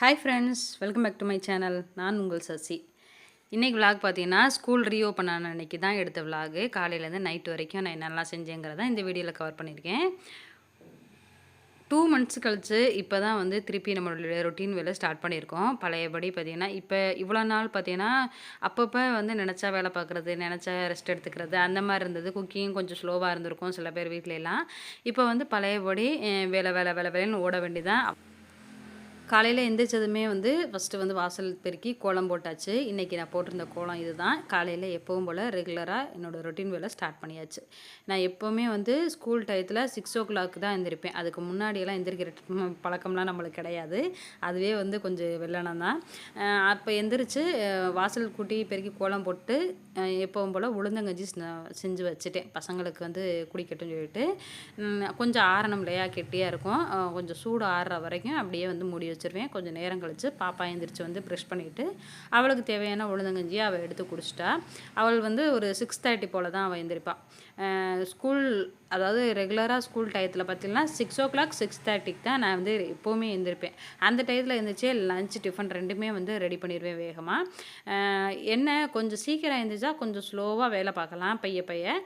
Hi friends welcome back to my channel நான் உங்கள் சசி. இன்றைக்கி விலாக் பார்த்தீங்கன்னா ஸ்கூல் ரீஓப்பன் ஆன அன்றைக்கி தான் எடுத்த விலாகு காலையிலேருந்து நைட் வரைக்கும் நான் என்னெல்லாம் செஞ்சேங்கிறத இந்த வீடியோவில் கவர் பண்ணியிருக்கேன். டூ மந்த்ஸ் கழித்து இப்போ தான் வந்து திருப்பி நம்மளுடைய ரொட்டீன் வேலை ஸ்டார்ட் பண்ணியிருக்கோம். பழையபடி பார்த்திங்கன்னா இப்போ இவ்வளோ நாள் பார்த்திங்கன்னா அப்பப்போ வந்து நினச்சா வேலை பார்க்குறது நினச்சா ரெஸ்ட் எடுத்துக்கிறது அந்த மாதிரி இருந்தது. குக்கிங் கொஞ்சம் ஸ்லோவாக இருந்திருக்கும் சில பேர் வீட்டிலலாம் இப்போ வந்து பழையபடி வேலை வேலை வேலை வேலைன்னு ஓட வேண்டியதான் காலையில் எந்திரிச்சதுமே வந்து ஃபஸ்ட்டு வந்து வாசல் பெருக்கி கோலம் போட்டாச்சு. இன்றைக்கி நான் போட்டிருந்த கோலம் இதுதான். காலையில் எப்பவும் போல் ரெகுலராக என்னோடய ரொட்டீன் வேலை ஸ்டார்ட் பண்ணியாச்சு. நான் எப்போவுமே வந்து ஸ்கூல் டயத்தில் சிக்ஸ் ஓ கிளாக் தான் எந்திரிப்பேன். அதுக்கு முன்னாடியெல்லாம் எந்திரிக்கிற பழக்கம்லாம் நம்மளுக்கு கிடையாது. அதுவே வந்து கொஞ்சம் வெள்ளனம் தான். அப்போ எந்திரிச்சு வாசல் கூட்டி பெருக்கி கோலம் போட்டு எப்போவும் போல் உளுந்தங்கஞ்சி செஞ்சு வச்சுட்டேன். பசங்களுக்கு வந்து குடிக்கட்டும்னு சொல்லிட்டு. கொஞ்சம் ஆறணும் இல்லையா? கெட்டியாக இருக்கும். கொஞ்சம் சூடு ஆறுற வரைக்கும் அப்படியே வந்து மூடி வச்சுருவேன். கொஞ்சம் நேரம் கழித்து பாப்பா எந்திரிச்சு வந்து ப்ரெஷ் பண்ணிவிட்டு அவளுக்கு தேவையான உளுந்தங்கஞ்சியை அவள் எடுத்து குடிச்சிட்டா. அவள் வந்து ஒரு சிக்ஸ் தேர்ட்டி போல் தான் அவள் எழுந்திரிப்பாள் ஸ்கூல் அதாவது ரெகுலராக ஸ்கூல் டயத்தில் பார்த்திங்கன்னா சிக்ஸ் ஓ கிளாக் சிக்ஸ் தேர்ட்டிக்கு தான் நான் வந்து எப்போவுமே எழுந்திருப்பேன். அந்த டயத்தில் எழுந்திரிச்சு லஞ்ச் டிஃபன் ரெண்டுமே வந்து ரெடி பண்ணிடுவேன் வேகமாக என்ன கொஞ்சம் சீக்கிரம் எழுந்திரிச்சா கொஞ்சம் ஸ்லோவாக வேலை பார்க்கலாம் பைய பைய.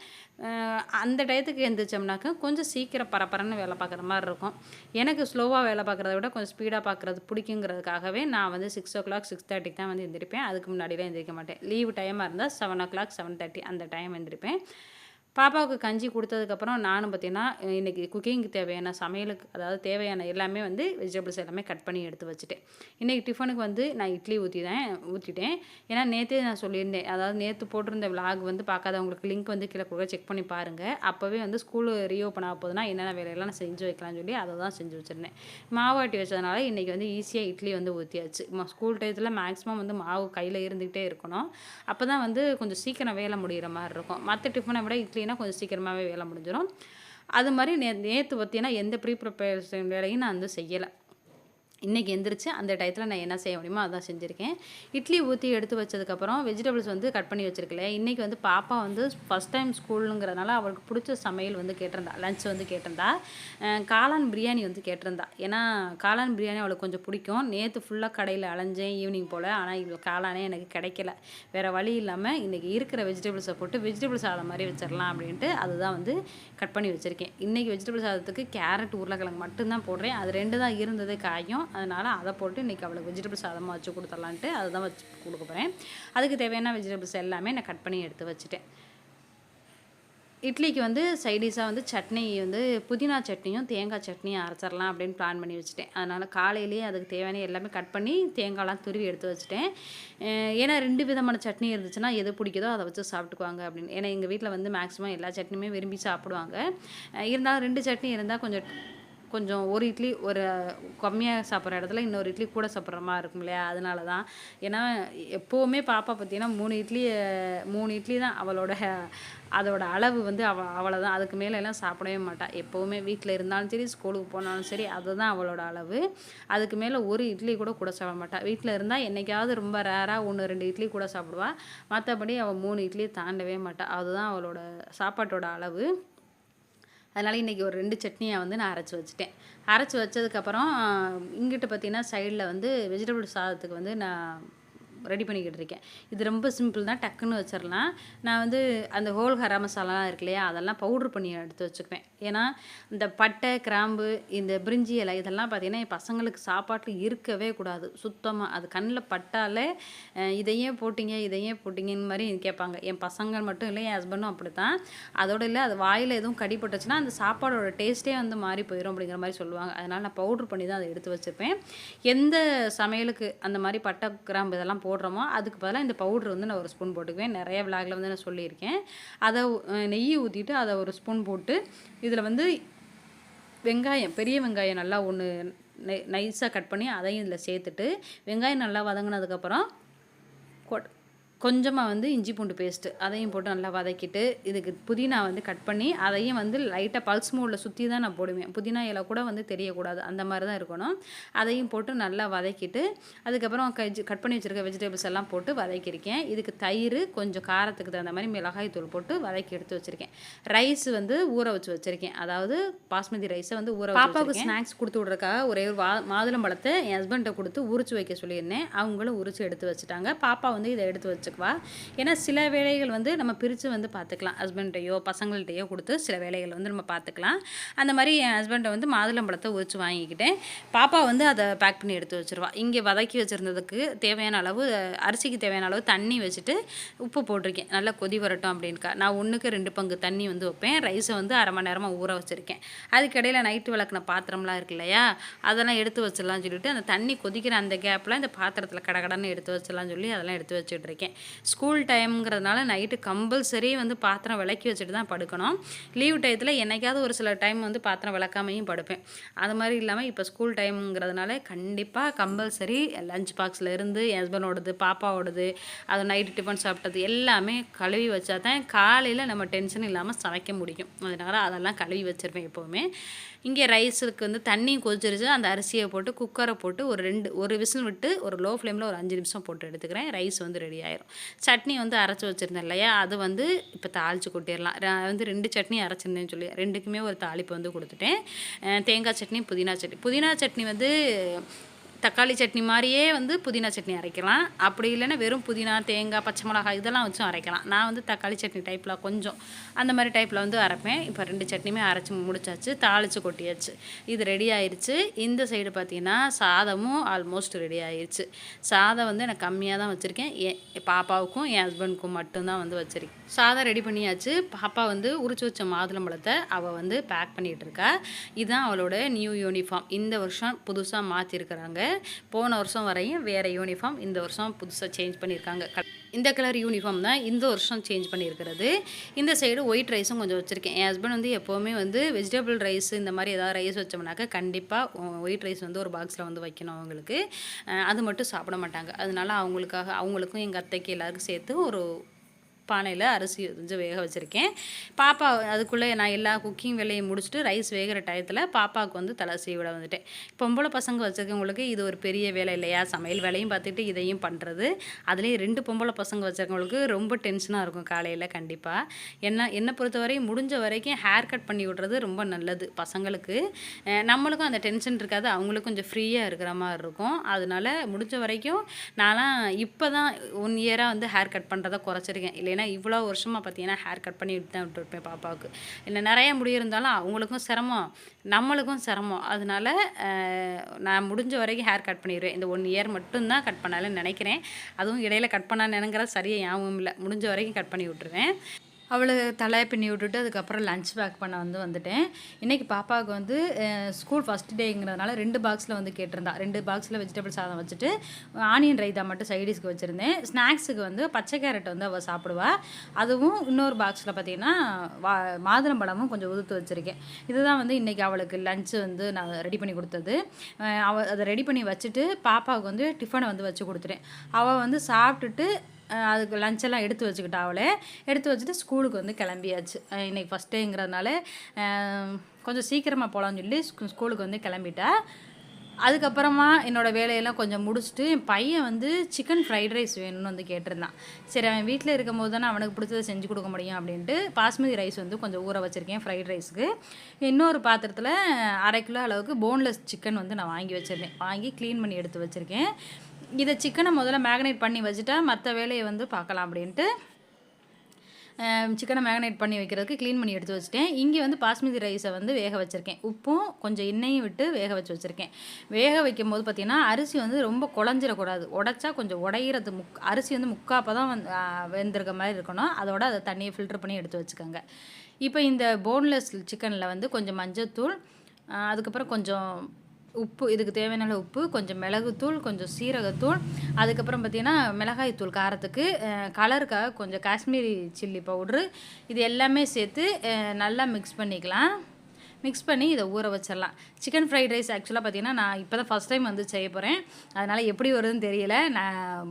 அந்த டயத்துக்கு எழுந்திரிச்சோம்னாக்க கொஞ்சம் சீக்கிரம் பரப்பரன்னு வேலை பார்க்குற மாதிரி இருக்கும். எனக்கு ஸ்லோவாக வேலை பார்க்குறத விட கொஞ்சம் ஸ்பீடாக பார்க்குறது பிடிக்குங்கிறதுக்காகவே நான் வந்து சிக்ஸ் ஓ கிளாக் சிக்ஸ் தேர்ட்டிக்கு தான் வந்து எழுந்திரிப்பேன். அதுக்கு முன்னாடிலாம் எழுந்திரிக்க மாட்டேன். லீவு டைமாக இருந்தால் seven o'clock seven thirty அந்த டைம் எழுந்திரிப்பேன். பாப்பாவுக்கு கஞ்சி கொடுத்ததுக்கப்புறம் நானும் பார்த்தீங்கன்னா இன்றைக்கி குக்கிங்க்கு தேவையான சமையலுக்கு அதாவது தேவையான எல்லாமே வந்து வெஜிடபிள்ஸ் எல்லாமே கட் பண்ணி எடுத்து வச்சுட்டேன். இன்றைக்கி டிஃபனுக்கு வந்து நான் இட்லி ஊற்றிதான் ஊற்றிட்டேன் ஏன்னா நேற்றே நான் சொல்லியிருந்தேன். அதாவது நேற்று போட்டிருந்த விலாக் வந்து பார்க்காதவங்களுக்கு லிங்க் வந்து கீழே கொடுக்க செக் பண்ணி பாருங்கள் அப்போவே வந்து ஸ்கூல் ரீஓப்பன் ஆக போதுன்னா என்னென்ன வேலையெல்லாம் நான் செஞ்சு வைக்கலாம்னு சொல்லி அதை தான் செஞ்சு வச்சுருந்தேன். மாவாட்டி வச்சதுனால இன்றைக்கி வந்து ஈஸியாக இட்லி வந்து ஊற்றியாச்சு ஸ்கூல் டயத்தில் மேக்ஸிமம் வந்து மாவு கையில் இருந்துக்கிட்டே இருக்கணும். அப்போ தான் வந்து கொஞ்சம் சீக்கிரம் வேலை முடிகிற மாதிரி இருக்கும். மற்ற டிஃபனை விட இட்லி பார்த்தீங்கன்னா கொஞ்சம் சீக்கிரமாகவே வேலை முடிஞ்சிடும் அது மாதிரி நே நேற்று பார்த்தீங்கன்னா எந்த ப்ரீ ப்ரிப்பரேஷன் வேலையும் நான் வந்து செய்யலை. இன்றைக்கி எந்திரிச்சு அந்த டயத்தில் நான் என்ன செய்ய முடியுமோ அதான் செஞ்சுருக்கேன். இட்லி ஊற்றி எடுத்து வச்சதுக்கப்புறம் வெஜிடபிள்ஸ் வந்து கட் பண்ணி வச்சிருக்கல இன்றைக்கி வந்து பாப்பா வந்து ஃபஸ்ட் டைம் ஸ்கூலுங்கிறதுனால அவளுக்கு பிடிச்ச சமையல் வந்து கேட்டிருந்தா லஞ்ச் வந்து கேட்டிருந்தா காளான் பிரியாணி வந்து கேட்டிருந்தா. ஏன்னா காளான் பிரியாணி அவளுக்கு கொஞ்சம் பிடிக்கும். நேற்று ஃபுல்லாக கடையில் அலைஞ்சேன் ஈவினிங் போல். ஆனால் இவ்வளோ காளானே எனக்கு கிடைக்கல. வேறு வழி இல்லாமல் இன்றைக்கி இருக்கிற வெஜிடபிள்ஸை போட்டு வெஜிடபிள் சாதம் மாதிரி வச்சிடலாம் அப்படின்ட்டு அதுதான் வந்து கட் பண்ணி வச்சுருக்கேன். இன்றைக்கி வெஜிடபிள் சாதத்துக்கு கேரட் உருளைக்கிழங்கு மட்டும்தான் போடுறேன். அது ரெண்டு தான் இருந்தது காயும். அதனால் அதை போட்டு இன்றைக்கி அவளுக்கு வெஜிடபிள் சாதமாக வச்சு கொடுத்துடலான்ட்டு அதை தான் வச்சு கொடுக்க போகிறேன் அதுக்கு தேவையான வெஜிடபிள்ஸ் எல்லாமே நான் கட் பண்ணி எடுத்து வச்சுட்டேன். இட்லிக்கு வந்து சைடிஷாக வந்து சட்னி வந்து புதினா சட்னியும் தேங்காய் சட்னியும் அரைச்சிடலாம் அப்படின்னு பிளான் பண்ணி வச்சுட்டேன். அதனால் காலையிலேயே அதுக்கு தேவையான எல்லாமே கட் பண்ணி தேங்காய்லாம் துருவி எடுத்து வச்சுட்டேன். ஏன்னா ரெண்டு விதமான சட்னி இருந்துச்சுன்னா எது பிடிக்குதோ அதை வச்சு சாப்பிட்டுக்குவாங்க அப்படின்னு. ஏன்னா எங்கள் வீட்டில் வந்து மேக்ஸிமம் எல்லா சட்னியுமே விரும்பி சாப்பிடுவாங்க. இருந்தாலும் ரெண்டு சட்னி இருந்தால் கொஞ்சம் கொஞ்சம் ஒரு இட்லி ஒரு கம்மியாக சாப்பிட்ற இடத்துல இன்னொரு இட்லி கூட சாப்பிட்ற மாதிரி இருக்கும் இல்லையா? அதனால தான். ஏன்னா எப்போவுமே பாப்பா பார்த்தீங்கன்னா மூணு இட்லி மூணு இட்லி தான் அவளோட அதோட அளவு வந்து அவ அவ்வளோதான் அதுக்கு மேலே எல்லாம் சாப்பிடவே மாட்டாள் எப்போவுமே வீட்டில் இருந்தாலும் சரி ஸ்கூலுக்கு போனாலும் சரி அதுதான் அவளோட அளவு. அதுக்கு மேலே ஒரு இட்லி கூட கூட சாப்பிட மாட்டாள் வீட்டில் இருந்தால் என்றைக்காவது ரொம்ப ரேராக ஒன்று ரெண்டு இட்லி கூட சாப்பிடுவாள் மற்றபடி அவள் மூணு இட்லி தாண்டவே மாட்டாள் அதுதான் அவளோட சாப்பாட்டோட அளவு. அதனால் இன்றைக்கி ஒரு ரெண்டு சட்னியை வந்து நான் அரைச்சி வச்சுட்டேன். அரைச்சி வச்சதுக்கப்புறம் இங்கிட்ட பார்த்தீங்கன்னா சைடில் வந்து வெஜிடபிள் சாதத்துக்கு வந்து நான் ரெடி பண்ணிக்கிட்டு இருக்கேன். இது ரொம்ப சிம்பிள் தான் டக்குன்னு வச்சிடலாம் நான் வந்து அந்த ஹோல் ஹரா மசாலாலாம் இருக்கு இல்லையா அதெல்லாம் பவுட்ரு பண்ணி எடுத்து வச்சுக்குவேன். ஏன்னா இந்த பட்டை கிராம்பு இந்த பிரிஞ்சி இலை இதெல்லாம் பார்த்தீங்கன்னா என் பசங்களுக்கு சாப்பாட்டில் இருக்கவே கூடாது. சுத்தமாக அது கண்ணில் பட்டாலே இதையே போட்டிங்க இதையே போட்டிங்கன்னு மாதிரி கேட்பாங்க. என் பசங்கள் மட்டும் இல்லை என் ஹஸ்பண்டும் அப்படி தான் அதோட இல்லை அது வாயில் எதுவும் கடிப்பட்டுச்சுன்னா அந்த சாப்பாடோட டேஸ்ட்டே வந்து மாறி போயிடும் அப்படிங்கிற மாதிரி சொல்லுவாங்க. அதனால் நான் பவுட்ரு பண்ணி தான் அதை எடுத்து வச்சுருப்பேன். எந்த சமையலுக்கு அந்த மாதிரி பட்டை கிராம்பு இதெல்லாம் போடுறோமோ அதுக்கு பதிலாக இந்த பவுட்ரு வந்து நான் ஒரு ஸ்பூன் போட்டுக்குவேன். நிறைய விளாகில் வந்து நான் சொல்லியிருக்கேன். அதை நெய் ஊற்றிட்டு அதை ஒரு ஸ்பூன் போட்டு இதில் வந்து வெங்காயம் பெரிய வெங்காயம் நல்லா ஒன்று நை நைஸாக கட் பண்ணி அதையும் இதில் சேர்த்துட்டு வெங்காயம் நல்லா வதங்கினதுக்கப்புறம் கொட் கொஞ்சமாக வந்து இஞ்சி பூண்டு பேஸ்ட்டு அதையும் போட்டு நல்லா வதக்கிட்டு இதுக்கு புதினா வந்து கட் பண்ணி அதையும் வந்து லைட்டாக பல்ஸ் மோடில் சுற்றி தான் நான் போடுவேன். புதினா இலை கூட வந்து தெரியக்கூடாது. அந்த மாதிரி தான் இருக்கணும். அதையும் போட்டு நல்லா வதக்கிட்டு அதுக்கப்புறம் கஜ் கட் பண்ணி வச்சுருக்க வெஜிடபிள்ஸ் எல்லாம் போட்டு வதக்கியிருக்கேன். இதுக்கு தயிர் கொஞ்சம் காரத்துக்கு தகுந்த மாதிரி மிளகாய் தூள் போட்டு வதக்கி எடுத்து வச்சுருக்கேன். ரைஸ் வந்து ஊற வச்சு வச்சுருக்கேன். அதாவது பாஸ்மதி ரைஸை வந்து ஊற பாப்பாவுக்கு ஸ்நாக்ஸ் கொடுத்து விட்றதுக்காக ஒரே ஒரு வா மாதுளம்பழத்தை என் ஹஸ்பண்ட்டை கொடுத்து உரிச்சு வைக்க சொல்லியிருந்தேன். அவங்களும் உரிச்சு எடுத்து வச்சுட்டாங்க. பாப்பா வந்து இதை எடுத்து வச்சுக்குவா ஏன்னா சில வேலைகள் வந்து நம்ம பிரித்து வந்து பார்த்துக்கலாம் ஹஸ்பண்ட்டையோ பசங்கள்கிட்டையோ கொடுத்து சில வேலைகள் வந்து நம்ம பார்த்துக்கலாம் அந்த மாதிரி என் ஹஸ்பண்டை வந்து மாதுளம்பழத்தை உரிச்சு வாங்கிக்கிட்டேன். பாப்பா வந்து அதை பேக் பண்ணி எடுத்து வச்சுருவா. இங்கே வதக்கி வச்சுருந்ததுக்கு தேவையான அளவு அரிசிக்கு தேவையான அளவு தண்ணி வச்சுட்டு உப்பு போட்டிருக்கேன். நல்லா கொதி வரட்டும் அப்படின்க்கா நான் ஒன்றுக்கு ரெண்டு பங்கு தண்ணி வந்து வைப்பேன். ரைஸை வந்து அரை மணி நேரமாக ஊற வச்சுருக்கேன். அதுக்கிடையில் நைட்டு விளக்குன பாத்திரம்லாம் இருக்கு இல்லையா? அதெல்லாம் எடுத்து வச்சிடலாம்னு சொல்லிட்டு அந்த தண்ணி கொதிக்கிற அந்த கேப்பில் இந்த பாத்திரத்தில் கடகடன்னு எடுத்து வச்சிடலாம்னு சொல்லி அதெல்லாம் எடுத்து வச்சுட்டு இருக்கேன். ஸ்கூல் டைம்ங்கிறதுனால நைட்டு கம்பல்சரி வந்து பாத்திரம் விளக்கி வச்சுட்டு தான் படுக்கணும். லீவ் டயத்தில் என்னைக்காவது ஒரு சில டைம் வந்து பாத்திரம் விளக்காமையும் படுப்பேன். அது மாதிரி இல்லாமல் இப்போ ஸ்கூல் டைம்ங்கிறதுனால கண்டிப்பாக கம்பல்சரி லஞ்ச் பாக்ஸில் இருந்து என் ஹஸ்பண்டோடது பாப்பாவோடது அது நைட்டு டிஃபன் சாப்பிட்டது எல்லாமே கழுவி வச்சா தான் காலையில் நம்ம டென்ஷன் இல்லாமல் சமைக்க முடியும். அதனால் அதெல்லாம் கழுவி வச்சுருப்பேன் எப்போவுமே. இங்கே ரைஸுக்கு வந்து தண்ணி கொதிச்சிருச்சு. அந்த அரிசியை போட்டு குக்கரை போட்டு ஒரு ரெண்டு ஒரு விசில் விட்டு ஒரு லோ ஃப்ளேமில் ஒரு அஞ்சு நிமிஷம் போட்டு எடுத்துக்கிறேன். ரைஸ் வந்து ரெடி ஆயிரும். சட்னி வந்து அரைச்சி வச்சுருந்தேன் இல்லையா? அது வந்து இப்போ தாளித்து கொட்டிடலாம். நான் வந்து ரெண்டு சட்னி அரைச்சிருந்தேன்னு சொல்லி ரெண்டுக்குமே ஒரு தாளிப்பு வந்து கொடுத்துட்டேன். தேங்காய் சட்னி புதினா சட்னி. புதினா சட்னி வந்து தக்காளி சட்னி மாதிரியே வந்து புதினா சட்னி அரைக்கலாம். அப்படி இல்லைன்னா வெறும் புதினா தேங்காய் பச்சை மிளகாய் இதெல்லாம் வச்சும் அரைக்கலாம். நான் வந்து தக்காளி சட்னி டைப்பில் கொஞ்சம் அந்த மாதிரி டைப்பில் வந்து அரைப்பேன். இப்போ ரெண்டு சட்னியுமே அரைச்சி முடிச்சாச்சு தாளித்து கொட்டியாச்சு. இது ரெடி ஆயிடுச்சு இந்த சைடு பார்த்தீங்கன்னா சாதமும் ஆல்மோஸ்ட் ரெடி ஆயிடுச்சு சாதம் வந்து எனக்கு கம்மியாக தான் வச்சுருக்கேன். என் பாப்பாவுக்கும் என் ஹஸ்பண்டுக்கும் மட்டும்தான் வந்து வச்சுருக்கேன். சாதம் ரெடி பண்ணியாச்சு. பாப்பா வந்து உரிச்சு வச்ச மாதுளம்பழத்தை அவள் வந்து பேக் பண்ணிகிட்டு இருக்கா. இதுதான் அவளோட நியூ யூனிஃபார்ம் இந்த வருஷம் புதுசாக மாற்றிருக்கிறாங்க போன வருஷம் வரையும் வேறு யூனிஃபார்ம் இந்த வருஷம் புதுசாக சேஞ்ச் பண்ணியிருக்காங்க க- இந்த கலர் யூனிஃபார்ம் தான் இந்த வருஷம் சேஞ்ச் பண்ணியிருக்கிறது இந்த சைடு ஒயிட் ரைஸும் கொஞ்சம் வச்சுருக்கேன். என் ஹஸ்பண்ட் வந்து எப்போவுமே வந்து வெஜிடபிள் ரைஸ் இந்த மாதிரி ஏதாவது ரைஸ் வச்சோம்னாக்கா கண்டிப்பாக ஒயிட் ரைஸ் வந்து ஒரு பாக்ஸில் வந்து வைக்கணும் அவங்களுக்கு. அது மட்டும் சாப்பிட மாட்டாங்க. அதனால அவங்களுக்காக அவங்களுக்கும் எங்கள் அத்தைக்கு எல்லாருக்கும் சேர்த்து ஒரு பானையில் அரிசி கொஞ்சம் வேக வச்சுருக்கேன். பாப்பா அதுக்குள்ளே நான் எல்லா குக்கிங் வேலையும் முடிச்சுட்டு ரைஸ் வேகிற டயத்தில் பாப்பாவுக்கு வந்து தலை விட வந்துட்டேன். பொம்பளை பசங்க வச்சுருக்கவங்களுக்கு இது ஒரு பெரிய வேலை இல்லையா? சமையல் வேலையும் பார்த்துட்டு இதையும் பண்ணுறது அதுலேயும் ரெண்டு பொம்பளை பசங்க வச்சுருக்கவங்களுக்கு ரொம்ப டென்ஷனாக இருக்கும் காலையில் கண்டிப்பாக என்ன என்னை பொறுத்தவரை முடிஞ்ச வரைக்கும் ஹேர் கட் பண்ணி விட்றது ரொம்ப நல்லது பசங்களுக்கு. நம்மளுக்கும் அந்த டென்ஷன் இருக்காது. அவங்களுக்கும் கொஞ்சம் ஃப்ரீயாக இருக்கிற மாதிரி இருக்கும். அதனால முடிஞ்ச வரைக்கும் நான்லாம் இப்போ தான் ஒன் இயராக வந்து ஹேர் கட் பண்ணுறதை குறைச்சிருக்கேன். இல்லைன்னா இவ்வளோ வருஷமாக பார்த்தீங்கன்னா ஹேர் கட் பண்ணி விட்டு தான் விட்டுருப்பேன் பாப்பாவுக்கு. இல்லை நிறைய முடி இருந்தாலும் அவங்களுக்கும் சிரமம் நம்மளுக்கும் சிரமம். அதனால நான் முடிஞ்ச வரைக்கும் ஹேர் கட் பண்ணிடுவேன். இந்த ஒன் இயர் மட்டும்தான் கட் பண்ணாலும் நினைக்கிறேன். அதுவும் இடையில கட் பண்ணான்னு சரியாக ஞாபகம் இல்லை. முடிஞ்ச வரைக்கும் கட் பண்ணி விட்டுருவேன். அவளை தலையை பின்னி விட்டுட்டு அதுக்கப்புறம் லஞ்ச் பேக் பண்ண வந்து வந்துட்டேன். இன்றைக்கி பாப்பாவுக்கு வந்து ஸ்கூல் ஃபஸ்ட் டேங்கிறதுனால ரெண்டு பாக்ஸில் வந்து கேட்டிருந்தா. ரெண்டு பாக்ஸில் வெஜிடபிள் சாதம் வச்சுட்டு ஆனியன் ரைத்தா மட்டும் சைடிஸ்க்கு வச்சுருந்தேன். ஸ்நாக்ஸுக்கு வந்து பச்சை கேரட் வந்து அவள் சாப்பிடுவா. அதுவும் இன்னொரு பாக்ஸில் பார்த்தீங்கன்னா வா மாதுளம்பழமும் கொஞ்சம் உதுத்து வச்சுருக்கேன். இதுதான் வந்து இன்றைக்கி அவளுக்கு லஞ்சு வந்து நான் ரெடி பண்ணி கொடுத்தது. அவள் அதை ரெடி பண்ணி வச்சுட்டு பாப்பாவுக்கு வந்து டிஃபனை வந்து வச்சு கொடுத்துட்டேன். அவள் வந்து சாப்பிட்டுட்டு அதுக்கு லஞ்செல்லாம் எடுத்து வச்சுக்கிட்டா அவளே. எடுத்து வச்சுட்டு ஸ்கூலுக்கு வந்து கிளம்பியாச்சு. இன்றைக்கி ஃபஸ்ட் டேங்கிறதுனால கொஞ்சம் சீக்கிரமாக போகலான்னு சொல்லி ஸ்கூலுக்கு வந்து கிளம்பிட்டா. அதுக்கப்புறமா என்னோடய வேலையெல்லாம் கொஞ்சம் முடிச்சுட்டு என் பையன் வந்து சிக்கன் ஃப்ரைட் ரைஸ் வேணும்னு வந்து கேட்டிருந்தான். சரி அவன் வீட்டில் இருக்கும் போது தானே அவனுக்கு பிடிச்சதை செஞ்சு கொடுக்க முடியும் அப்படின்ட்டு பாஸ்மதி ரைஸ் வந்து கொஞ்சம் ஊற வச்சுருக்கேன் ஃப்ரைட் ரைஸுக்கு இன்னொரு பாத்திரத்தில் அரை கிலோ அளவுக்கு போன்லெஸ் சிக்கன் வந்து நான் வாங்கி வச்சுருந்தேன். வாங்கி க்ளீன் பண்ணி எடுத்து வச்சுருக்கேன். இதை சிக்கனை முதல்ல மேக்னேட் பண்ணி வச்சுட்டா மற்ற வேலையை வந்து பார்க்கலாம் அப்படின்ட்டு. சிக்கனை மேக்னேட் பண்ணி வைக்கிறதுக்கு க்ளீன் பண்ணி எடுத்து வச்சுட்டேன். இங்கே வந்து பாஸ்மதி ரைஸை வந்து வேக வச்சுருக்கேன். உப்பும் கொஞ்சம் எண்ணெயும் விட்டு வேக வச்சு வச்சுருக்கேன். வேக வைக்கும் போது பார்த்திங்கன்னா அரிசி வந்து ரொம்ப குழஞ்சிடக்கூடாது. உடச்சா கொஞ்சம் உடையிறது முக் அரிசி வந்து முக்காப்போ தான் வந்து வெந்திருக்க மாதிரி இருக்கணும். அதோட அதை தண்ணியை ஃபில்டர் பண்ணி எடுத்து வச்சுக்கோங்க. இப்போ இந்த போன்லெஸ் சிக்கனில் வந்து கொஞ்சம் மஞ்சத்தூள் அதுக்கப்புறம் கொஞ்சம் உப்பு இதுக்கு தேவையான உப்பு கொஞ்சம் மிளகுத்தூள் கொஞ்சம் சீரகத்தூள் அதுக்கப்புறம் பார்த்தீங்கன்னா மிளகாய் தூள் காரத்துக்கு கலருக்காக கொஞ்சம் காஷ்மீரி சில்லி பவுட்ரு இது எல்லாமே சேர்த்து நல்லா மிக்ஸ் பண்ணிக்கலாம். மிக்ஸ் பண்ணி இதை ஊற வச்சிடலாம். சிக்கன் ஃப்ரைட் ரைஸ் ஆக்சுவலாக பார்த்தீங்கன்னா நான் இப்போ தான் ஃபஸ்ட் டைம் வந்து செய்ய போகிறேன் அதனால் எப்படி வருதுன்னு தெரியல. நான்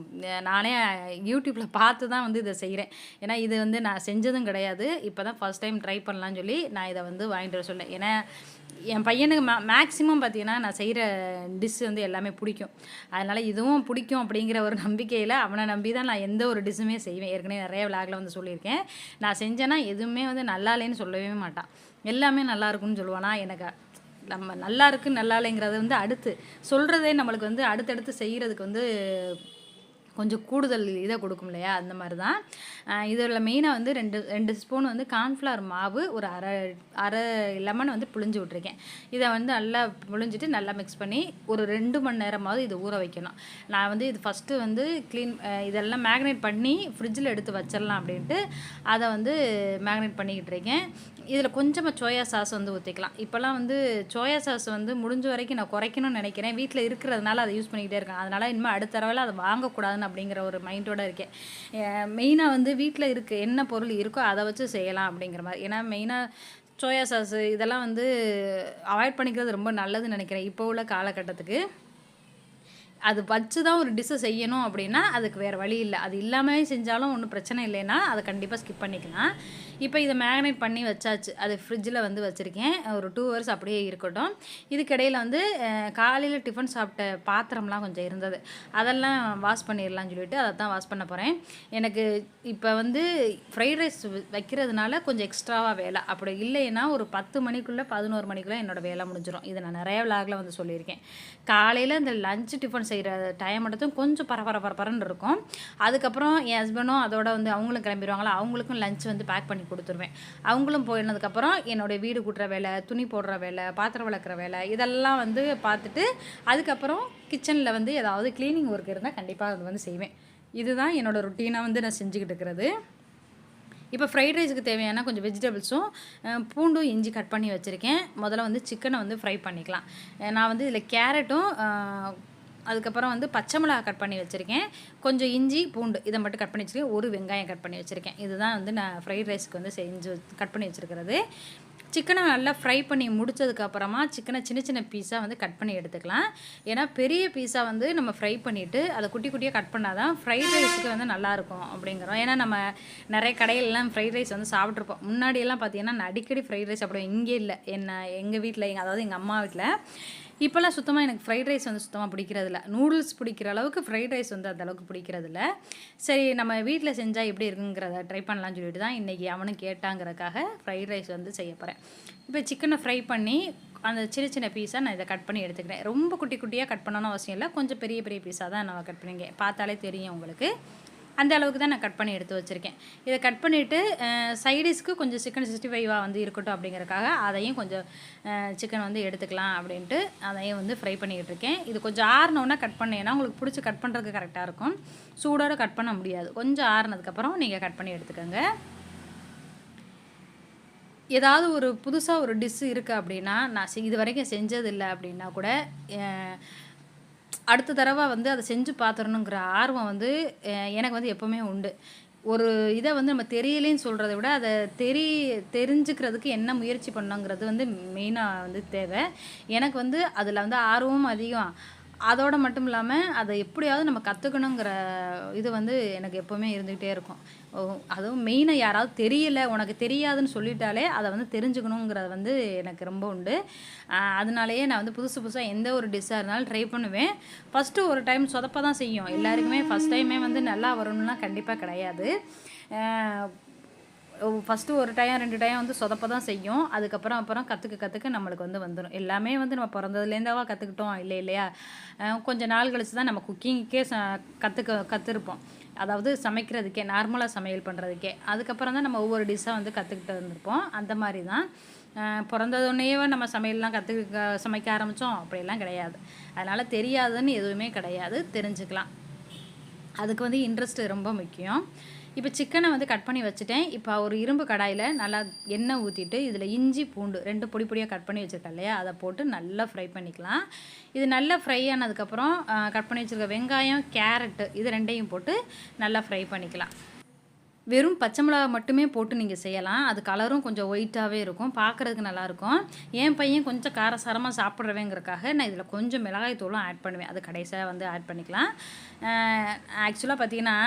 நானே யூடியூப்பில் பார்த்து தான் வந்து இதை செய்கிறேன் ஏன்னா இது வந்து நான் செஞ்சதும் கிடையாது. இப்போ தான் ஃபஸ்ட் டைம் ட்ரை பண்ணலான்னு சொல்லி நான் இதை வந்து வாங்கிட்டு வர சொல்லேன் ஏன்னா என் பையனுக்கு மே மேக்ஸிமம் பார்த்தீங்கன்னா நான் செய்கிற டிஷ் வந்து எல்லாமே பிடிக்கும். அதனால் இதுவும் பிடிக்கும் அப்படிங்கிற ஒரு நம்பிக்கையில் அவனை நம்பி தான் நான் எந்த ஒரு டிஷ்ஷுமே செய்வேன். ஏற்கனவே நிறைய விளாகில் வந்து சொல்லியிருக்கேன். நான் செஞ்சேன்னா எதுவுமே வந்து நல்லா இல்லைன்னு சொல்லவே மாட்டான். எல்லாமே நல்லா இருக்கும்னு சொல்லுவானா. எனக்கு நம்ம நல்லா இருக்கு நல்லா இல்லைங்கிறது வந்து அடுத்து. சொல்கிறதே நம்மளுக்கு வந்து அடுத்தடுத்து செய்கிறதுக்கு வந்து கொஞ்சம் கூடுதல் இதை கொடுக்கும் இல்லையா? அந்த மாதிரி தான் இதில் மெயினாக வந்து ரெண்டு ரெண்டு ஸ்பூன் வந்து கார்ன்ஃப்ளவர் மாவு ஒரு அரை அரை லெமன் வந்து புழிஞ்சு விட்ருக்கேன் இதை வந்து நல்லா புழிஞ்சிட்டு நல்லா மிக்ஸ் பண்ணி ஒரு ரெண்டு மணி நேரமாவது இதை ஊற வைக்கணும். நான் வந்து இது ஃபஸ்ட்டு வந்து க்ளீன் இதெல்லாம் மேக்னேட் பண்ணி ஃப்ரிட்ஜில் எடுத்து வச்சிடலாம் அப்படின்ட்டு அதை வந்து மேக்னேட் பண்ணிக்கிட்டு இருக்கேன். இதில் கொஞ்சமாக சோயா சாஸ் வந்து ஊற்றிக்கலாம் இப்போல்லாம் வந்து சோயா சாஸ் வந்து முடிஞ்ச வரைக்கும் நான் குறைக்கணும்னு நினைக்கிறேன். வீட்டில் இருக்கிறதுனால அதை யூஸ் பண்ணிக்கிட்டே இருக்கேன். அதனால் இனிமேல் அடுத்த தடவை அதை வாங்கக்கூடாதுன்னு அப்படிங்கிற ஒரு மைண்டோட இருக்கேன். மெயினாக வந்து வீட்டில் இருக்க என்ன பொருள் இருக்கோ அதை வச்சு செய்யலாம் அப்படிங்கிற மாதிரி. ஏன்னா மெயினாக சோயா சாஸ் இதெல்லாம் வந்து அவாய்ட் பண்ணிக்கிறது ரொம்ப நல்லதுன்னு நினைக்கிறேன். இப்போ உள்ள காலகட்டத்துக்கு. அது வச்சு தான் ஒரு டிஷ்ஷை செய்யணும் அப்படின்னா அதுக்கு வேறு வழி இல்லை. அது இல்லாமல் செஞ்சாலும் ஒன்றும் பிரச்சனை இல்லைன்னா அதை கண்டிப்பாக ஸ்கிப் பண்ணிக்கலாம். இப்போ இதை மேக்னேட் பண்ணி வச்சாச்சு. அது ஃப்ரிட்ஜில் வந்து வச்சுருக்கேன். ஒரு டூ ஹவர்ஸ் அப்படியே இருக்கட்டும். இதுக்கிடையில் வந்து காலையில் டிஃபன் சாப்பிட்ட பாத்திரம்லாம் கொஞ்சம் இருந்தது. அதெல்லாம் வாஷ் பண்ணிடலாம்னு சொல்லிட்டு அதை தான் வாஷ் பண்ண போகிறேன் எனக்கு இப்போ வந்து ஃப்ரைட் ரைஸ் வைக்கிறதுனால கொஞ்சம் எக்ஸ்ட்ராவாக வேலை. அப்படி இல்லைன்னா ஒரு பத்து மணிக்குள்ளே பதினோரு மணிக்குள்ளே என்னோடய வேலை முடிஞ்சிடும் இதை நான் நிறைய விளாகில் வந்து சொல்லியிருக்கேன். காலையில் இந்த லஞ்சு டிஃபன் செய்கிற டைம் மட்டும் கொஞ்சம் பரபர பரபரன்னு இருக்கும். அதுக்கப்புறம் என் ஹஸ்பண்டும் அதோட வந்து அவங்களும் கிளம்பிடுவாங்களா? அவங்களுக்கும் லஞ்ச் வந்து பேக் பண்ணி கொடுத்துருவேன். அவங்களும் போயினதுக்கப்புறம் என்னுடைய வீடு கூட்டுற வேலை துணி போடுற வேலை பாத்திரம் விளக்குற வேலை இதெல்லாம் வந்து பார்த்துட்டு அதுக்கப்புறம் கிச்சனில் வந்து ஏதாவது க்ளீனிங் ஒர்க் இருந்தால் கண்டிப்பாக அது வந்து செய்வேன். இதுதான் என்னோடய ருட்டீனாக வந்து நான் செஞ்சுக்கிட்டு இருக்கிறது. இப்போ ஃப்ரைட் ரைஸுக்கு தேவையான கொஞ்சம் வெஜிடபிள்ஸும் பூண்டும் இஞ்சி கட் பண்ணி வச்சுருக்கேன். முதல்ல வந்து சிக்கனை வந்து ஃப்ரை பண்ணிக்கலாம். நான் வந்து இதில் கேரட்டும் அதுக்கப்புறம் வந்து பச்சை மிளகா கட் பண்ணி வச்சுருக்கேன். கொஞ்சம் இஞ்சி பூண்டு இதை மட்டும் கட் பண்ணி வச்சுருக்கேன். ஒரு வெங்காயம் கட் பண்ணி வச்சுருக்கேன். இதுதான் வந்து நான் ஃப்ரைட் ரைஸ்க்கு வந்து செஞ்சு கட் பண்ணி வச்சுருக்கிறது. சிக்கனை நல்லா ஃப்ரை பண்ணி முடிச்சதுக்கப்புறமா சிக்கனை சின்ன சின்ன பீஸாக வந்து கட் பண்ணி எடுத்துக்கலாம். ஏன்னா பெரிய பீஸாக வந்து நம்ம ஃப்ரை பண்ணிவிட்டு அதை குட்டி குட்டியாக கட் பண்ணால் தான் ஃப்ரைட் ரைஸுக்கு வந்து நல்லாயிருக்கும் அப்படிங்கிறோம். ஏன்னா நம்ம நிறைய கடையிலலாம் ஃப்ரைட் ரைஸ் வந்து சாப்பிட்ருப்போம் முன்னாடியெல்லாம் பார்த்தீங்கன்னா அடிக்கடி ஃப்ரைட் ரைஸ் சாப்பிடுவேன். இங்கே இல்லை. என்ன எங்கள் வீட்டில் எங்கள் அதாவது எங்கள் அம்மா வீட்டில் இப்போல்லாம் சுத்தமாக எனக்கு ஃப்ரைட் ரைஸ் வந்து சுத்தமாக பிடிக்கிறதில்ல. நூடுல்ஸ் பிடிக்கிற அளவுக்கு ஃப்ரைட் ரைஸ் வந்து அந்த அளவுக்கு பிடிக்கிறதில்ல. சரி நம்ம வீட்டில் செஞ்சால் எப்படி இருக்குங்கிறத ட்ரை பண்ணலாம்னு சொல்லிட்டு தான் இன்றைக்கி அவனும் கேட்டாங்கிறதுக்காக ஃப்ரைட் ரைஸ் வந்து செய்ய போகிறேன் இப்போ சிக்கனை ஃப்ரை பண்ணி அந்த சின்ன சின்ன பீஸாக நான் இதை கட் பண்ணி எடுத்துக்கிறேன். ரொம்ப குட்டி குட்டியாக கட் பண்ணணும் அவசியம் இல்லை. கொஞ்சம் பெரிய பெரிய பீஸாக தான் நான் கட் பண்ணிங்க. பார்த்தாலே தெரியும் உங்களுக்கு. அந்த அளவுக்கு தான் நான் கட் பண்ணி எடுத்து வச்சுருக்கேன். இதை கட் பண்ணிவிட்டு சைடிஷ்க்கு கொஞ்சம் சிக்கன் சிக்ஸ்டி ஃபைவாக வந்து இருக்கட்டும் அப்படிங்கிறக்காக அதையும் கொஞ்சம் சிக்கன் வந்து எடுத்துக்கலாம் அப்படின்ட்டு அதையும் வந்து ஃப்ரை பண்ணிக்கிட்டு இருக்கேன். இது கொஞ்சம் ஆறினோன்னா கட் பண்ணேன்னா உங்களுக்கு பிடிச்சி கட் பண்ணுறதுக்கு கரெக்டாக இருக்கும். சூடோடு கட் பண்ண முடியாது. கொஞ்சம் ஆறுனதுக்கப்புறம் நீங்கள் கட் பண்ணி எடுத்துக்கோங்க. ஏதாவது ஒரு புதுசாக ஒரு டிஷ்ஷு இருக்குது அப்படின்னா நான் இது வரைக்கும் செஞ்சதில்லை அப்படின்னா கூட அடுத்த தடவை வந்து அதை செஞ்சு பார்த்துடணுங்கிற ஆர்வம் வந்து எனக்கு வந்து எப்போவுமே உண்டு. ஒரு இதை வந்து நம்ம தெரியலேன்னு சொல்கிறத விட அதை தெரி தெரிஞ்சுக்கிறதுக்கு என்ன முயற்சி பண்ணோங்கிறது வந்து மெயினாக வந்து தேவை. எனக்கு வந்து அதில் வந்து ஆர்வமும் அதிகம். அதோடு மட்டும் இல்லாமல் அதை எப்படியாவது நம்ம கற்றுக்கணுங்கிற இது வந்து எனக்கு எப்போவுமே இருந்துக்கிட்டே இருக்கும். அதுவும் மெயினாக யாராவது தெரியல உனக்கு தெரியாதுன்னு சொல்லிட்டாலே அதை வந்து தெரிஞ்சுக்கணுங்கிறது வந்து எனக்கு ரொம்ப உண்டு. அதனாலேயே நான் வந்து புதுசு புதுசாக எந்த ஒரு டிஷ்ஷாக இருந்தாலும் ட்ரை பண்ணுவேன். ஃபஸ்ட்டு ஒரு டைம் சொதப்ப தான் செய்யும். எல்லாருக்குமே ஃபஸ்ட் டைமே வந்து நல்லா வரணும்லாம் கண்டிப்பாக கிடையாது. ஃபஸ்ட்டு ஒரு டயம் ரெண்டு டயம் வந்து சொதப்ப தான் செய்யும். அதுக்கப்புறம் அப்புறம் கற்றுக்க கற்றுக்க நம்மளுக்கு வந்து வந்துடும் எல்லாமே வந்து நம்ம பிறந்ததுலேருந்தாவா கற்றுக்கிட்டோம் இல்லை இல்லையா? கொஞ்சம் நாள் கழிச்சு தான் நம்ம குக்கிங்க்கே ச கற்றுக்க கற்றுருப்போம் அதாவது சமைக்கிறதுக்கே நார்மலாக சமையல் பண்ணுறதுக்கே அதுக்கப்புறம் தான் நம்ம ஒவ்வொரு டிஷ்ஷாக வந்து கற்றுக்கிட்டு வந்திருப்போம் அந்த மாதிரி தான். பிறந்ததுன்னேயே நம்ம சமையல்லாம் கற்றுக்க சமைக்க ஆரம்பித்தோம் அப்படியெல்லாம் கிடையாது. அதனால் தெரியாதுன்னு எதுவுமே கிடையாது. தெரிஞ்சுக்கலாம். அதுக்கு வந்து இன்ட்ரெஸ்ட் ரொம்ப முக்கியம். இப்போ சிக்கனை வந்து கட் பண்ணி வச்சுட்டேன். இப்போ ஒரு இரும்பு கடாயில் நல்லா எண்ணெய் ஊற்றிட்டு இதில் இஞ்சி பூண்டு ரெண்டு பொடி பொடியாக கட் பண்ணி வச்சுருக்கேன் இல்லையா? அதை போட்டு நல்லா ஃப்ரை பண்ணிக்கலாம். இது நல்லா ஃப்ரை ஆனதுக்கப்புறம் கட் பண்ணி வச்சுருக்க வெங்காயம் கேரட்டு இது ரெண்டையும் போட்டு நல்லா ஃப்ரை பண்ணிக்கலாம். வெறும் பச்சை மிளகா மட்டுமே போட்டு நீங்கள் செய்யலாம். அது கலரும் கொஞ்சம் ஒயிட்டாகவே இருக்கும். பார்க்குறதுக்கு நல்லாயிருக்கும். என் பையன் கொஞ்சம் காரசாரமாக சாப்பிட்றவேங்கிறக்காக நான் இதில் கொஞ்சம் மிளகாய் தூளும் ஆட் பண்ணுவேன். அது கடைசியாக வந்து ஆட் பண்ணிக்கலாம். ஆக்சுவலாக பார்த்தீங்கன்னா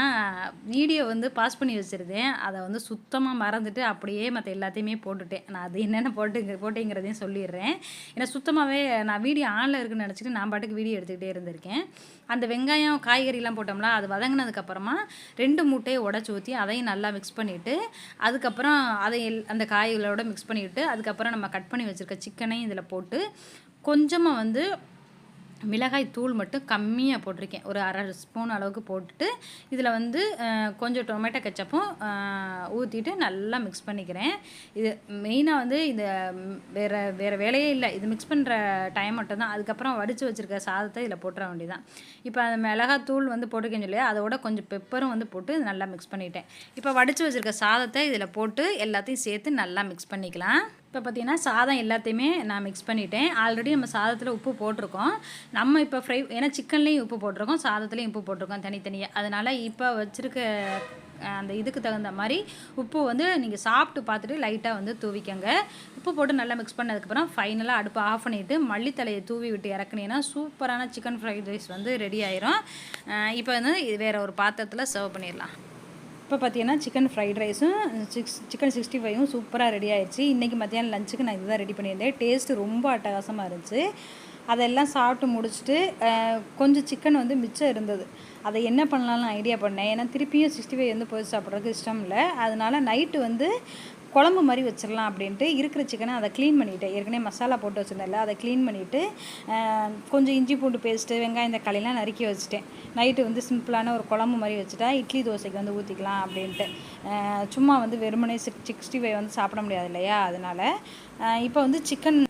வீடியோ வந்து பாஸ் பண்ணி வச்சுருந்தேன். அதை வந்து சுத்தமாக மறந்துட்டு அப்படியே மற்ற எல்லாத்தையுமே போட்டுட்டேன். நான் அது என்னென்ன போட்டு போட்டேங்கிறதையும் சொல்லிடுறேன். ஏன்னா சுத்தமாகவே நான் வீடியோ ஆனில் இருக்குன்னு நினச்சிட்டு நான் பாட்டுக்கு வீடியோ எடுத்துக்கிட்டே இருந்திருக்கேன். அந்த வெங்காயம் காய்கறிலாம் போட்டோம்ல அது வதங்கினதுக்கப்புறமா ரெண்டு மூட்டையை உடச்சி ஊற்றி அதையும் நல்லா மிக்ஸ் பண்ணிவிட்டு அதுக்கப்புறம் அதை எல்- அந்த காய்களோட மிக்ஸ் பண்ணிவிட்டு அதுக்கப்புறம் நம்ம கட் பண்ணி வச்சுருக்க சிக்கனையும் இதில் போட்டு கொஞ்சமாக வந்து மிளகாய் தூள் மட்டும் கம்மியாக போட்டிருக்கேன். ஒரு அரை ஸ்பூன் அளவுக்கு போட்டுட்டு இதில் வந்து கொஞ்சம் டொமேட்டோ கெச்சப்பும் ஊற்றிட்டு நல்லா மிக்ஸ் பண்ணிக்கிறேன். இது மெயினாக வந்து இந்த வேறு வேறு வேலையே இல்லை. இது மிக்ஸ் பண்ணுற டைம் மட்டும் தான் அதுக்கப்புறம் வடித்து வச்சுருக்க சாதத்தை இதில் போட்டுற வேண்டியதான் இப்போ அந்த மிளகாய் தூள் வந்து போட்டுக்கேன்னு சொல்லி அதோட கொஞ்சம் பெப்பரும் வந்து போட்டு நல்லா மிக்ஸ் பண்ணிட்டேன். இப்போ வடித்து வச்சுருக்க சாதத்தை இதில் போட்டு எல்லாத்தையும் சேர்த்து நல்லா மிக்ஸ் பண்ணிக்கலாம். இப்போ பார்த்திங்கன்னா சாதம் எல்லாத்தையுமே நான் மிக்ஸ் பண்ணிட்டேன். ஆல்ரெடி நம்ம சாதத்தில் உப்பு போட்டிருக்கோம். நம்ம இப்போ ஃப்ரை ஏன்னா சிக்கன்லேயும் உப்பு போட்டிருக்கோம். சாதத்துலேயும் உப்பு போட்டிருக்கோம் தனித்தனியாக அதனால் இப்போ வச்சுருக்க அந்த இதுக்கு தகுந்த மாதிரி உப்பு வந்து நீங்கள் சாப்பிட்டு பார்த்துட்டு லைட்டாக வந்து தூவிக்கங்க. உப்பு போட்டு நல்லா மிக்ஸ் பண்ணதுக்கப்புறம் ஃபைனலாக அடுப்பை ஆஃப் பண்ணிவிட்டு மல்லித்தலையை தூவி விட்டு இறக்குனீங்கன்னா சூப்பரான சிக்கன் ஃப்ரைட் ரைஸ் வந்து ரெடி ஆயிரும். இப்போ வந்து இது வேறு ஒரு பாத்திரத்தில் சர்வ் பண்ணிடலாம். இப்போ பார்த்தீங்கன்னா சிக்கன் ஃப்ரைட் ரைஸும் சிக்ஸ் சிக்கன் சிக்ஸ்டி ஃபைவும் சூப்பராக ரெடி ஆயிடுச்சு. இன்றைக்கி மத்தியானம் லஞ்சுக்கு நான் இதுதான் ரெடி பண்ணியிருந்தேன். டேஸ்ட்டு ரொம்ப அட்டகாசமாக இருந்துச்சு. அதெல்லாம் சாப்பிட்டு முடிச்சுட்டு கொஞ்சம் சிக்கன் வந்து மிச்சம் இருந்தது. அதை என்ன பண்ணலாம்னு ஐடியா பண்ணேன். ஏன்னா திருப்பியும் சிக்ஸ்டி ஃபைவ் வந்து போய் சாப்பிட்றதுக்கு இஷ்டம் இல்லை. அதனால் நைட்டு வந்து குழம்பு மாதிரி வச்சிடலாம் அப்படின்ட்டு இருக்கிற சிக்கனை அதை க்ளீன் பண்ணிவிட்டேன் ஏற்கனவே மசாலா போட்டு வச்சுருந்தேன்ல அதை க்ளீன் பண்ணிவிட்டு கொஞ்சம் இஞ்சி பூண்டு பேஸ்ட்டு வெங்காயம் தக்காளிலாம் நறுக்கி வச்சுட்டேன். நைட்டு வந்து சிம்பிளான ஒரு குழம்பு மாதிரி வச்சுட்டா இட்லி தோசைக்கு வந்து ஊற்றிக்கலாம் அப்படின்ட்டு. சும்மா வந்து வெறுமனே சிக்ஸ் சிக்ஸ்டி ஃபைவ் வந்து சாப்பிட முடியாது இல்லையா? அதனால் இப்போ வந்து சிக்கன்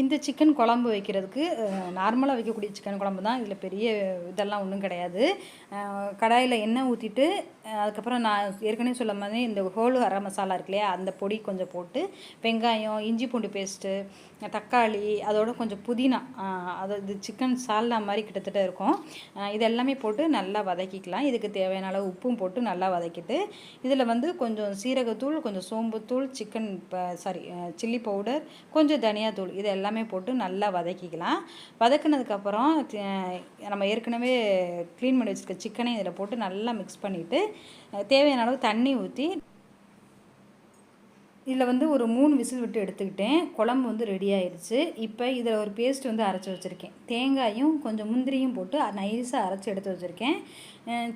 இந்த சிக்கன் குழம்பு வைக்கிறதுக்கு நார்மலாக வைக்கக்கூடிய சிக்கன் குழம்பு தான். இதில் பெரிய இதெல்லாம் ஒன்றும் கிடையாது. கடாயில் எண்ணெய் ஊற்றிட்டு அதுக்கப்புறம் நான் ஏற்கனவே சொல்ல மாதிரி இந்த ஹோல் கர மசாலா இருக்கு இல்லையா அந்த பொடி கொஞ்சம் போட்டு வெங்காயம் இஞ்சி பூண்டு பேஸ்ட்டு தக்காளி அதோட கொஞ்சம் புதினா அதாவது அது இது சிக்கன் சால்னா மாதிரி கிட்டத்தட்ட இருக்கும். இது எல்லாமே போட்டு நல்லா வதக்கிக்கலாம். இதுக்கு தேவையான அளவு உப்பும் போட்டு நல்லா வதக்கிட்டு இதில் வந்து கொஞ்சம் சீரகத்தூள் கொஞ்சம் சோம்புத்தூள் சிக்கன் சாரி சில்லி பவுடர் கொஞ்சம் தனியாத்தூள் இது எல்லாமே போட்டு நல்லா வதக்கிக்கலாம். வதக்குனதுக்கப்புறம் நம்ம ஏற்கனவே க்ளீன் பண்ணி வச்சுருக்க சிக்கனை இதில் போட்டு நல்லா மிக்ஸ் பண்ணிவிட்டு தேவையான அளவு தண்ணி ஊற்றி இதில் வந்து ஒரு மூணு விசில் விட்டு எடுத்துக்கிட்டேன். குழம்பு வந்து ரெடி ஆயிடுச்சு. இப்போ இதில் ஒரு பேஸ்ட் வந்து அரைச்சி வச்சுருக்கேன். தேங்காயும் கொஞ்சம் முந்திரியும் போட்டு நைஸாக அரைச்சி எடுத்து வச்சுருக்கேன்.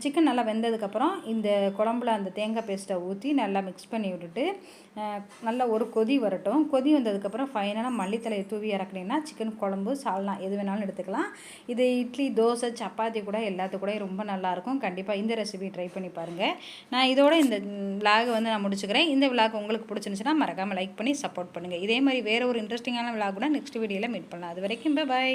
சிக்கன் நல்லா வெந்ததுக்கப்புறம் இந்த குழம்புல அந்த தேங்காய் பேஸ்ட்டை ஊற்றி நல்லா மிக்ஸ் பண்ணி விட்டுட்டு நல்லா ஒரு கொதி வரட்டும். கொதி வந்ததுக்கப்புறம் ஃபைனலாக மல்லித்தலையை தூவி இறக்குனீங்கன்னா சிக்கன் குழம்பு சால்னா எது வேணாலும் எடுத்துக்கலாம். இது இட்லி தோசை சப்பாத்தி கூட எல்லாத்து கூட ரொம்ப நல்லாயிருக்கும். கண்டிப்பாக இந்த ரெசிபி ட்ரை பண்ணி பாருங்கள் நான் இதோட இந்த விலாகை வந்து நான் முடிச்சுக்கிறேன். இந்த விலாக் உங்களுக்கு பிடிச்சிருந்துச்சுன்னா மறக்காமல் லைக் பண்ணி சப்போர்ட் பண்ணுங்கள் இதே மாதிரி வேறு ஒரு இன்ட்ரெஸ்டிங்கான விலாக் கூட நெக்ஸ்ட் வீடியோவில் மீட் பண்ணலாம். அது வரைக்கும் பை